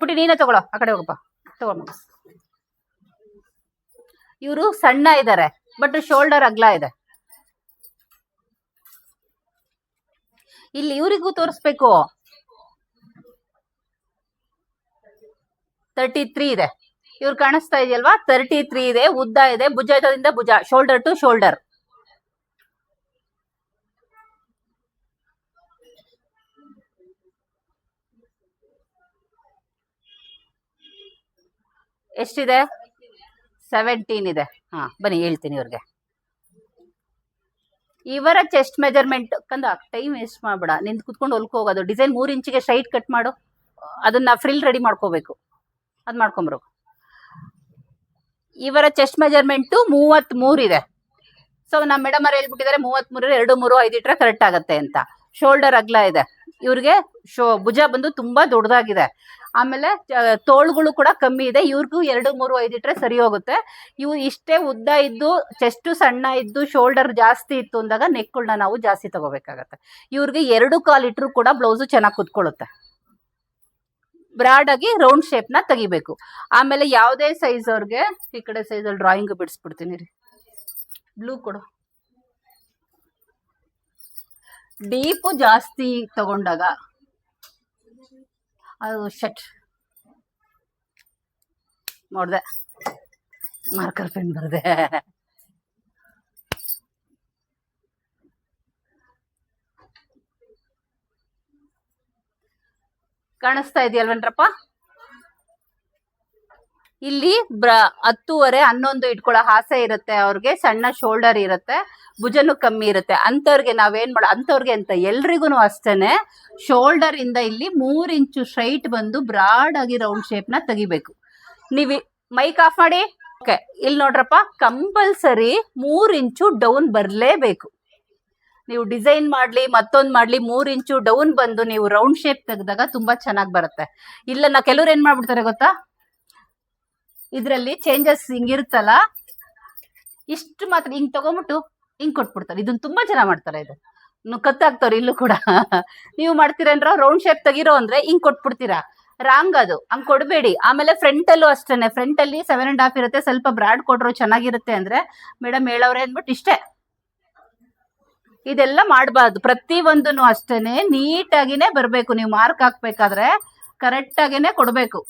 ಪುಟಿ ನೀನೇ ತಗೊಳ್ಳೋ ಆ ಕಡೆ ಹೋಗಪ್ಪ. ತಗೊಂಬ ಇವರು ಸಣ್ಣ ಇದ್ದಾರೆ ಬಟ್ ಶೋಲ್ಡರ್ ಅಗ್ಲ ಇದೆ. ಇಲ್ಲಿ ಇವರಿಗೂ ತೋರಿಸ್ಬೇಕು. ತರ್ಟಿ ತ್ರೀ ಇದೆ. ಇವ್ರು ಕಾಣಿಸ್ತಾ ಇದೆಯಲ್ವಾ? ತರ್ಟಿ ತ್ರೀ ಇದೆ, ಉದ್ದ ಇದೆ ಭುಜದಿಂದ ಭುಜ ಶೋಲ್ಡರ್ ಟು ಶೋಲ್ಡರ್ ಎಷ್ಟಿದೆ? ಸೆವೆಂಟೀನ್ ಇದೆ. ಹಾ, ಬನ್ನಿ ಹೇಳ್ತೀನಿ ಇವ್ರಿಗೆ. ಇವರ ಚೆಸ್ಟ್ ಮೆಜರ್ಮೆಂಟ್ ಕಂದ ಟೈಮ್ ವೇಸ್ಟ್ ಮಾಡ್ಬೇಡ. ನಿಂತ್ ಕುತ್ಕೊಂಡು ಹೋಗೋದು. ಡಿಸೈನ್ ಮೂರು ಇಂಚಿಗೆ ಸ್ಟ್ರೈಟ್ ಕಟ್ ಮಾಡು. ಅದನ್ನ ಫ್ರಿಲ್ ರೆಡಿ ಮಾಡ್ಕೋಬೇಕು. ಅದ್ ಮಾಡ್ಕೊಂಬರು. ಇವರ ಚೆಸ್ಟ್ ಮೆಜರ್ಮೆಂಟು ಮೂವತ್ ಮೂರ್ ಇದೆ. ಸೊ ನಮ್ಮ ಮೇಡಮ್ ಅವ್ರು ಹೇಳ್ಬಿಟ್ಟಿದ್ದಾರೆ ಮೂವತ್ ಮೂರು ಎರಡು ಮೂರು ಐದು ಇಟ್ರೆ ಕರೆಕ್ಟ್ ಆಗತ್ತೆ ಅಂತ. ಶೋಲ್ಡರ್ ಅಗ್ಲ ಇದೆ. ಇವ್ರಿಗೆ ಶೋ ಭುಜ ಬಂದು ತುಂಬಾ ದೊಡ್ಡದಾಗಿದೆ. ಆಮೇಲೆ ತೋಳುಗಳು ಕೂಡ ಕಮ್ಮಿ ಇದೆ. ಇವ್ರಿಗೂ ಎರಡು, ಮೂರು, ಐದು ಇಟ್ರೆ ಸರಿ ಹೋಗುತ್ತೆ. ಇವು ಇಷ್ಟೇ ಉದ್ದ ಇದ್ದು ಚೆಸ್ಟ್ ಸಣ್ಣ ಇದ್ದು ಶೋಲ್ಡರ್ ಜಾಸ್ತಿ ಇತ್ತು ಅಂದಾಗ ನೆಕ್ಗಳನ್ನ ನಾವು ಜಾಸ್ತಿ ತಗೋಬೇಕಾಗತ್ತೆ. ಇವ್ರಿಗೆ ಎರಡು ಕಾಲು ಇಟ್ಟರೂ ಕೂಡ ಬ್ಲೌಸು ಚೆನ್ನಾಗಿ ಕುತ್ಕೊಳ್ಳುತ್ತೆ. ಬ್ರಾಡ್ ಆಗಿ ರೌಂಡ್ ಶೇಪ್ನ ತೆಗಿಬೇಕು. ಆಮೇಲೆ ಯಾವುದೇ ಸೈಜ್ ಅವ್ರಿಗೆ, ಈ ಕಡೆ ಸೈಜಲ್ಲಿ ಡ್ರಾಯಿಂಗ್ ಬಿಡಿಸ್ಬಿಡ್ತೀನಿ ರೀ. ಬ್ಲೂ ಕೊಡು. ಡೀಪು ಜಾಸ್ತಿ ತಗೊಂಡಾಗ ಅದು ಶಟ್ ನೋಡಿದೆ. ಮಾರ್ಕರ್ ಪೆನ್ ಬರ್ದೆ. ಕಾಣಿಸ್ತಾ ಇದೆಯಲ್ವೇನ್ರಪ್ಪ? ಇಲ್ಲಿ ಬ್ರ, ಹತ್ತುವರೆ, ಹನ್ನೊಂದು ಇಟ್ಕೊಳ್ಳೋ ಆಸೆ ಇರುತ್ತೆ ಅವ್ರಿಗೆ, ಸಣ್ಣ ಶೋಲ್ಡರ್ ಇರುತ್ತೆ, ಭುಜನು ಕಮ್ಮಿ ಇರುತ್ತೆ. ಅಂಥವ್ರಿಗೆ ನಾವೇನ್ ಮಾಡೋ, ಅಂಥವ್ರಿಗೆ ಅಂತ ಎಲ್ರಿಗೂ ಅಷ್ಟೇನೆ ಶೋಲ್ಡರ್ ಇಂದ ಇಲ್ಲಿ ಮೂರು ಇಂಚು ಸ್ಟ್ರೈಟ್ ಬಂದು ಬ್ರಾಡ್ ಆಗಿ ರೌಂಡ್ ಶೇಪ್ನ ತೆಗಿಬೇಕು. ನೀವು ಮೈಕ್ ಆಫ್ ಮಾಡಿ? ಓಕೆ ಇಲ್ಲಿ ನೋಡ್ರಪ್ಪ ಕಂಪಲ್ಸರಿ ಮೂರು ಇಂಚು ಡೌನ್ ಬರಲೇಬೇಕು. ನೀವು ಡಿಸೈನ್ ಮಾಡ್ಲಿ, ಮತ್ತೊಂದು ಮಾಡ್ಲಿ, ಮೂರು ಇಂಚು ಡೌನ್ ಬಂದು ನೀವು ರೌಂಡ್ ಶೇಪ್ ತೆಗೆದಾಗ ತುಂಬಾ ಚೆನ್ನಾಗಿ ಬರುತ್ತೆ. ಇಲ್ಲ ನಾ ಕೆಲವ್ರು ಏನು ಮಾಡ್ಬಿಡ್ತಾರೆ ಗೊತ್ತಾ? ಇದ್ರಲ್ಲಿ ಚೇಂಜಸ್ ಹಿಂಗಿರುತ್ತಲ್ಲ, ಇಷ್ಟು ಮಾತ್ರ ಹಿಂಗ್ ತಗೊಂಬಿಟ್ಟು ಹಿಂಗ್ ಕೊಟ್ಬಿಡ್ತಾರೆ. ಇದನ್ನ ತುಂಬಾ ಜನ ಮಾಡ್ತಾರೆ ಇದು. ಇನ್ನು ಕತ್ತಾಕ್ತವ್ರೆ ಇಲ್ಲೂ ಕೂಡ. ನೀವು ಮಾಡ್ತೀರೇನ್ರ ರೌಂಡ್ ಶೇಪ್ ತೆಗಿರೋ ಅಂದ್ರೆ ಹಿಂಗ್ ಕೊಟ್ಬಿಡ್ತೀರಾ. ರಾಂಗ್ ಅದು. ಹಂಗ್ ಕೊಡಬೇಡಿ. ಆಮೇಲೆ ಫ್ರಂಟ್ ಅಲ್ಲೂ ಅಷ್ಟೇನೆ. ಫ್ರಂಟ್ ಅಲ್ಲಿ ಸೆವೆನ್ ಅಂಡ್ ಹಾಫ್ ಇರುತ್ತೆ. ಸ್ವಲ್ಪ ಬ್ರಾಡ್ ಕೊಟ್ರು ಚೆನ್ನಾಗಿರುತ್ತೆ ಅಂದ್ರೆ ಮೇಡಮ್ ಹೇಳವ್ರೆ ಅಂದ್ಬಿಟ್ಟು ಇಷ್ಟೇ. ಇದೆಲ್ಲ ಮಾಡಬಾರ್ದು. ಪ್ರತಿ ಒಂದನ್ನು ಅಷ್ಟೇನೆ. ನೀಟಾಗಿನೇ ಬರಬೇಕು. ನೀವು ಮಾರ್ಕ್ ಹಾಕ್ಬೇಕಾದ್ರೆ ಕರೆಕ್ಟ್ ಆಗೇನೆ ಕೊಡಬೇಕು.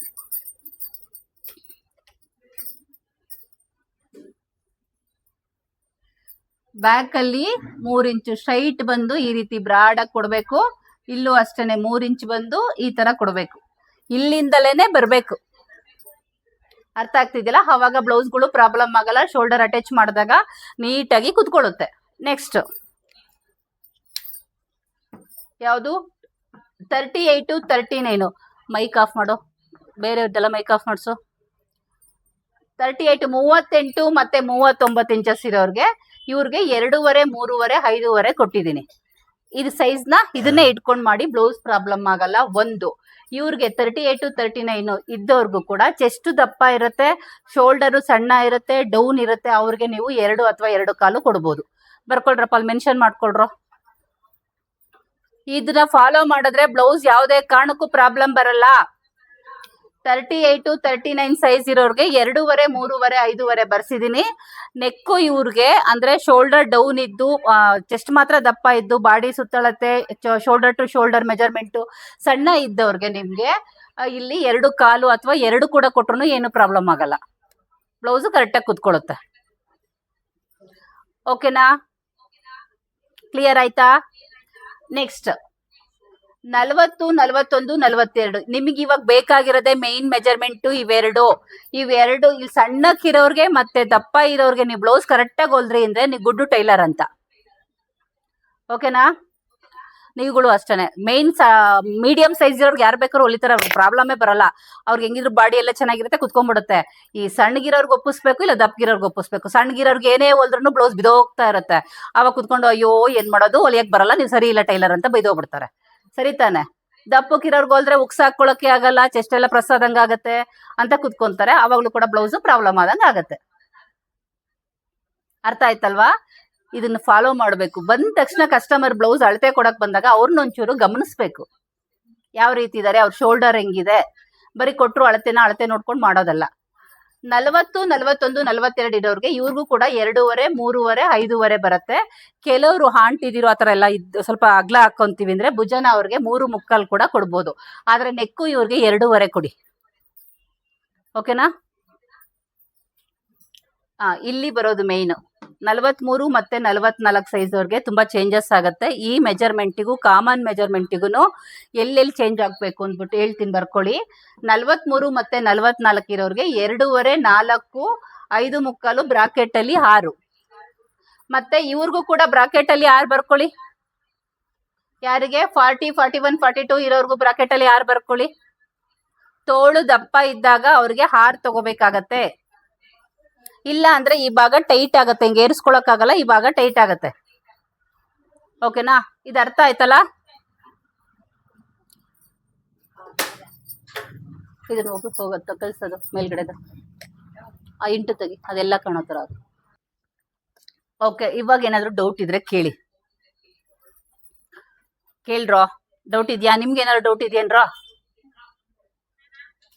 ಬ್ಯಾಕ್ ಅಲ್ಲಿ ಮೂರ್ ಇಂಚು ಸ್ಟ್ರೈಟ್ ಬಂದು ಈ ರೀತಿ ಬ್ರಾಡ್ ಆಗಿ ಕೊಡಬೇಕು. ಇಲ್ಲೂ ಅಷ್ಟೇನೆ ಮೂರ್ ಇಂಚ್ ಬಂದು ಈ ತರ ಕೊಡಬೇಕು. ಇಲ್ಲಿಂದಲೇನೆ ಬರ್ಬೇಕು. ಅರ್ಥ ಆಗ್ತಿದ್ಯಲ್ಲ? ಅವಾಗ ಬ್ಲೌಸ್ಗಳು ಪ್ರಾಬ್ಲಮ್ ಆಗಲ್ಲ. ಶೋಲ್ಡರ್ ಅಟ್ಯಾಚ್ ಮಾಡಿದಾಗ ನೀಟಾಗಿ ಕುತ್ಕೊಳ್ಳುತ್ತೆ. ನೆಕ್ಸ್ಟ್. ಯಾವುದು? Thirty eight thirty nine. Mic off ಮಾಡು. ಬೇರೆಯವ್ರದ್ದೆಲ್ಲ ಮೈಕ್ ಆಫ್ ಮಾಡಿಸು. ತರ್ಟಿ ಏಯ್ಟ್ ಮೂವತ್ತೆಂಟು ಮತ್ತೆ ಮೂವತ್ತೊಂಬತ್ತು ಇಂಚಸ್ ಇರೋರ್ಗೆ ಇವ್ರಿಗೆ ಎರಡೂವರೆ, ಮೂರುವರೆ, ಐದೂವರೆ ಕೊಟ್ಟಿದ್ದೀನಿ. ಇದು ಸೈಜ್ನ ಇದನ್ನೇ ಇಟ್ಕೊಂಡು ಮಾಡಿ ಬ್ಲೌಸ್ ಪ್ರಾಬ್ಲಮ್ ಆಗಲ್ಲ, ಒಂದು. ಇವ್ರಿಗೆ ತರ್ಟಿ ಟು ತರ್ಟಿ ನೈನು ಇದ್ದವ್ರಿಗೂ ಕೂಡ ಚೆಸ್ಟ್ ದಪ್ಪ ಇರುತ್ತೆ ಶೋಲ್ಡರು ಸಣ್ಣ ಇರುತ್ತೆ ಡೌನ್ ಇರುತ್ತೆ, ಅವ್ರಿಗೆ ನೀವು ಎರಡು ಅಥವಾ ಎರಡು ಕಾಲು ಕೊಡ್ಬೋದು. ಬರ್ಕೊಳ್ರಪ್ಪ, ಅಲ್ಲಿ ಮೆನ್ಷನ್ ಮಾಡ್ಕೊಳ್ರು. ಇದನ್ನ ಫಾಲೋ ಮಾಡಿದ್ರೆ ಬ್ಲೌಸ್ ಯಾವುದೇ ಕಾರಣಕ್ಕೂ ಪ್ರಾಬ್ಲಮ್ ಬರಲ್ಲ. Thirty eight thirty nine size ಇರೋರ್ಗೆ ಎರಡೂವರೆ, ಮೂರುವರೆ, ಐದೂವರೆ ಬರ್ಸಿದೀನಿ. ನೆಕ್ಕು ಇವ್ರಿಗೆ ಅಂದ್ರೆ ಶೋಲ್ಡರ್ ಡೌನ್ ಇದ್ದು ಚೆಸ್ಟ್ ಮಾತ್ರ ದಪ್ಪ ಇದ್ದು, ಬಾಡಿ ಸುತ್ತಳತೆ ಶೋಲ್ಡರ್ ಟು ಶೋಲ್ಡರ್ ಮೆಜರ್ಮೆಂಟ್ ಸಣ್ಣ ಇದ್ದವ್ರಿಗೆ ನಿಮ್ಗೆ ಇಲ್ಲಿ ಎರಡು ಕಾಲು ಅಥವಾ ಎರಡು ಕೂಡ ಕೊಟ್ರು ಏನು ಪ್ರಾಬ್ಲಮ್ ಆಗಲ್ಲ. ಬ್ಲೌಸು ಕರೆಕ್ಟಾಗಿ ಕುತ್ಕೊಳ್ಳುತ್ತೆ. ಓಕೆನಾ ಕ್ಲಿಯರ್ ಆಯ್ತಾ? ನೆಕ್ಸ್ಟ್ ನಲವತ್ತು, ನಲವತ್ತೊಂದು, ನಲವತ್ತೆರಡು. ನಿಮಗೆ ಇವಾಗ ಬೇಕಾಗಿರೋದೇ ಮೇನ್ ಮೆಜರ್ಮೆಂಟ್ ಇವೆರಡು. ಇವೆರಡು ಇಲ್ಲಿ ಸಣ್ಣಕ್ಕಿರೋರ್ಗೆ ಮತ್ತೆ ದಪ್ಪ ಇರೋರ್ಗೆ ನೀವು ಬ್ಲೌಸ್ ಕರೆಕ್ಟಾಗಿ ಹೊಲ್ದ್ರಿ ಅಂದ್ರೆ ನೀವು ಗುಡ್ಡು ಟೈಲರ್ ಅಂತ. ಓಕೆನಾ? ನೀವುಗಳು ಅಷ್ಟೇ ಮೇನ್ ಮೀಡಿಯಂ ಸೈಜ್ ಇರೋರ್ಗೆ ಯಾರು ಬೇಕಾದ್ರೂ ಹೊಲಿತಾರ ಪ್ರಾಬ್ಲಮೇ ಬರಲ್ಲ. ಅವ್ರಿಗೆ ಹೆಂಗಿದ್ರು ಬಾಡಿ ಎಲ್ಲ ಚೆನ್ನಾಗಿರುತ್ತೆ, ಕುತ್ಕೊಂಡ್ಬಿಡುತ್ತೆ. ಈ ಸಣ್ಣಗಿರೋರ್ಗೆ ಒಪ್ಪಿಸ್ಬೇಕು, ಇಲ್ಲ ದಪ್ಪಗಿರೋರ್ಗೆ ಒಪ್ಪಿಸ್ಬೇಕು. ಸಣ್ಣಗಿರೋರ್ಗೆ ಏನೇ ಹೊಲ್ದ್ರೂ ಬ್ಲೌಸ್ ಬಿದೋಗ್ತಾ ಇರುತ್ತೆ. ಅವಾಗ ಕುತ್ಕೊಂಡು, ಅಯ್ಯೋ, ಏನ್ ಮಾಡೋದು? ಹೊಲಿಯಕ್ ಬರಲ್ಲ, ನೀವು ಸರಿ ಇಲ್ಲ ಟೈಲರ್ ಅಂತ ಬೈದೋಗ್ಬಿಡ್ತಾರೆ. ಸರಿ ತಾನೆ ದಪ್ಪಕ್ಕಿರೋರ್ಗೆ ಹೋದ್ರೆ ಉಕ್ಸ್ ಹಾಕೊಳಕ್ಕೆ ಆಗಲ್ಲ ಚೆಸ್ಟ್ ಎಲ್ಲ ಪ್ರೆಸ್ ಆದಂಗ ಆಗತ್ತೆ ಅಂತ ಕುತ್ಕೊಂತಾರೆ. ಅವಾಗ್ಲೂ ಕೂಡ ಬ್ಲೌಸ್ ಪ್ರಾಬ್ಲಮ್ ಆದಂಗ ಆಗತ್ತೆ. ಅರ್ಥ ಆಯ್ತಲ್ವಾ? ಇದನ್ನ ಫಾಲೋ ಮಾಡಬೇಕು. ಬಂದ ತಕ್ಷಣ ಕಸ್ಟಮರ್ ಬ್ಲೌಸ್ ಅಳತೆ ಕೊಡಕ್ ಬಂದಾಗ ಅವ್ರನ್ನ ಒಂಚೂರು ಗಮನಿಸ್ಬೇಕು. ಯಾವ ರೀತಿ ಇದಾರೆ? ಅವ್ರ ಶೋಲ್ಡರ್ ಹೆಂಗಿದೆ? ಬರೀ ಕೊಟ್ಟರು ಅಳತೆನ ಅಳತೆ ನೋಡ್ಕೊಂಡು ಮಾಡೋದಲ್ಲ. ನಲವತ್ತು, ನಲವತ್ತೊಂದು, ನಲವತ್ತೆರಡು ಇರೋರಿಗೆ ಇವ್ರಿಗೂ ಕೂಡ ಎರಡೂವರೆ, ಮೂರುವರೆ, ಐದೂವರೆ ಬರುತ್ತೆ. ಕೆಲವರು ಹಾಂಟಿದಿರೋ ಆ ಥರ ಎಲ್ಲ ಇದ್ದು ಸ್ವಲ್ಪ ಅಗ್ಲ ಹಾಕೊಂತೀವಿ ಅಂದ್ರೆ ಭುಜನ ಅವ್ರಿಗೆ ಮೂರು ಮುಕ್ಕಲ್ ಕೂಡ ಕೊಡ್ಬೋದು. ಆದ್ರೆ ನೆಕ್ಕು ಇವ್ರಿಗೆ ಎರಡೂವರೆ ಕೊಡಿ. ಓಕೆನಾ? ಹಾಂ ಇಲ್ಲಿ ಬರೋದು ಮೇಯ್ನು ನಲವತ್ಮೂರು ಮತ್ತೆ ನಲವತ್ನಾಲ್ಕು ಅವ್ರಿಗೆ ತುಂಬಾ ಚೇಂಜಸ್ ಆಗುತ್ತೆ. ಈ ಮೆಜರ್ಮೆಂಟಿಗೂ ಕಾಮನ್ ಮೆಜರ್ಮೆಂಟಿಗೂ ಎಲ್ಲೆಲ್ಲಿ ಚೇಂಜ್ ಆಗಬೇಕು ಅಂದ್ಬಿಟ್ಟು ಹೇಳ್ತೀನಿ ಬರ್ಕೊಳ್ಳಿ. ನಲವತ್ಮೂರು ಮತ್ತೆ ನಲವತ್ನಾಲ್ಕು ಇರೋರಿಗೆ ಎರಡೂವರೆ ನಾಲ್ಕು ಐದು ಮುಕ್ಕಾಲು ಬ್ರಾಕೆಟ್ ಅಲ್ಲಿ ಆರು. ಮತ್ತೆ ಇವ್ರಿಗೂ ಕೂಡ ಬ್ರಾಕೆಟ್ ಅಲ್ಲಿ ಆರು ಬರ್ಕೊಳ್ಳಿ. ಯಾರಿಗೆ? Forty forty one forty two ಇರೋರ್ಗು bracket ಅಲ್ಲಿ ಆರು ಬರ್ಕೊಳ್ಳಿ. ತೋಳು ದಪ್ಪ ಇದ್ದಾಗ ಅವ್ರಿಗೆ ಹಾರ್ ತಗೋಬೇಕಾಗತ್ತೆ. ಇಲ್ಲ ಅಂದ್ರೆ ಈ ಭಾಗ ಟೈಟ್ ಆಗುತ್ತೆ, ಹಿಂಗೆ ಏರಿಸ್ಕೊಳಕ್ ಆಗಲ್ಲ ಈ ಭಾಗ ಟೈಟ್ ಆಗುತ್ತೆ. ಓಕೆನಾ ಇದು ಅರ್ಥ ಆಯ್ತಲ್ಲ? ಇದನ್ನ ಹೋಗಕ್ಕೆ ಹೋಗತ್ತ ಕಲ್ಸೋದು ಮೇಲ್ಗಡೆದು. ಆ ಇಂಟು ತೆಗಿ, ಅದೆಲ್ಲ ಕಾಣೋ ಥರ ಅದು. ಓಕೆ ಇವಾಗ ಏನಾದರೂ ಡೌಟ್ ಇದ್ರೆ ಕೇಳಿ. ಕೇಳ್ರೋ? ಡೌಟ್ ಇದೆಯಾ? ನಿಮ್ಗೆ ಏನಾದ್ರು ಡೌಟ್ ಇದೆಯೇನ್ರೋ?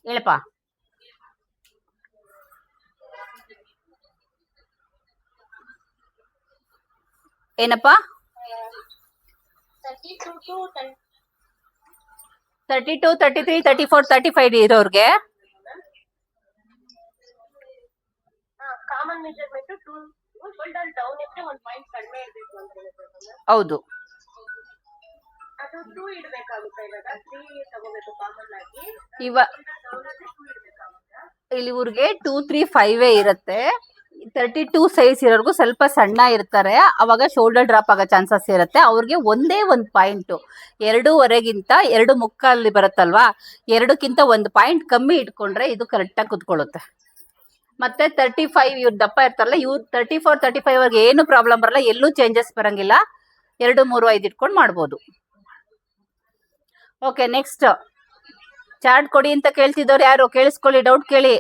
ಹೇಳಪ್ಪ. ಏನಪ್ಪ? Thirty two thirty three thirty four thirty five ಇರೋರ್ಗೆ. ಹೌದು. ಇವ ಇಲ್ಲಿ ಊರಿಗೆ ಟೂ ತ್ರೀ ಫೈವೇ ಇರುತ್ತೆ. ತರ್ಟಿ ಟೂ ಸೈಜ್ ಇರೋರ್ಗು ಸ್ವಲ್ಪ ಸಣ್ಣ ಇರ್ತಾರೆ. ಅವಾಗ ಶೋಲ್ಡರ್ ಡ್ರಾಪ್ ಆಗೋ ಚಾನ್ಸಸ್ ಇರುತ್ತೆ. ಅವ್ರಿಗೆ ಒಂದೇ ಒಂದು ಪಾಯಿಂಟು ಎರಡೂವರೆಗಿಂತ ಎರಡು ಮುಕ್ಕಲ್ಲಿ ಬರುತ್ತಲ್ವಾ? ಎರಡಕ್ಕಿಂತ ಒಂದು ಪಾಯಿಂಟ್ ಕಮ್ಮಿ ಇಟ್ಕೊಂಡ್ರೆ ಇದು ಕರೆಕ್ಟಾಗಿ ಕುತ್ಕೊಳ್ಳುತ್ತೆ. ಮತ್ತೆ ತರ್ಟಿ ಫೈವ್ ಇವ್ರು ದಪ್ಪ ಇರ್ತಾರಲ್ಲ, ಇವ್ರು ತರ್ಟಿ ಫೋರ್ ತರ್ಟಿ ಫೈವ್ ಅವ್ರಿಗೆ ಏನು ಪ್ರಾಬ್ಲಮ್ ಬರಲ್ಲ, ಎಲ್ಲೂ ಚೇಂಜಸ್ ಬರಂಗಿಲ್ಲ. ಎರಡು, ಮೂರು, ಐದು ಇಟ್ಕೊಂಡು ಮಾಡ್ಬೋದು. ಓಕೆ ನೆಕ್ಸ್ಟ್ ಚಾರ್ಟ್ ಕೊಡಿ ಅಂತ ಕೇಳ್ತಿದ್ದವ್ರು ಯಾರು? ಕೇಳಿಸ್ಕೊಳ್ಳಿ ಡೌಟ್ ಕೇಳಿ.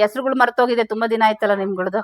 ಹೆಸರುಗಳು ಮರ್ತೋಗಿದೆ ತುಂಬಾ ದಿನ ಆಯ್ತಲ್ಲ ನಿಮ್ಗಳದ್ದು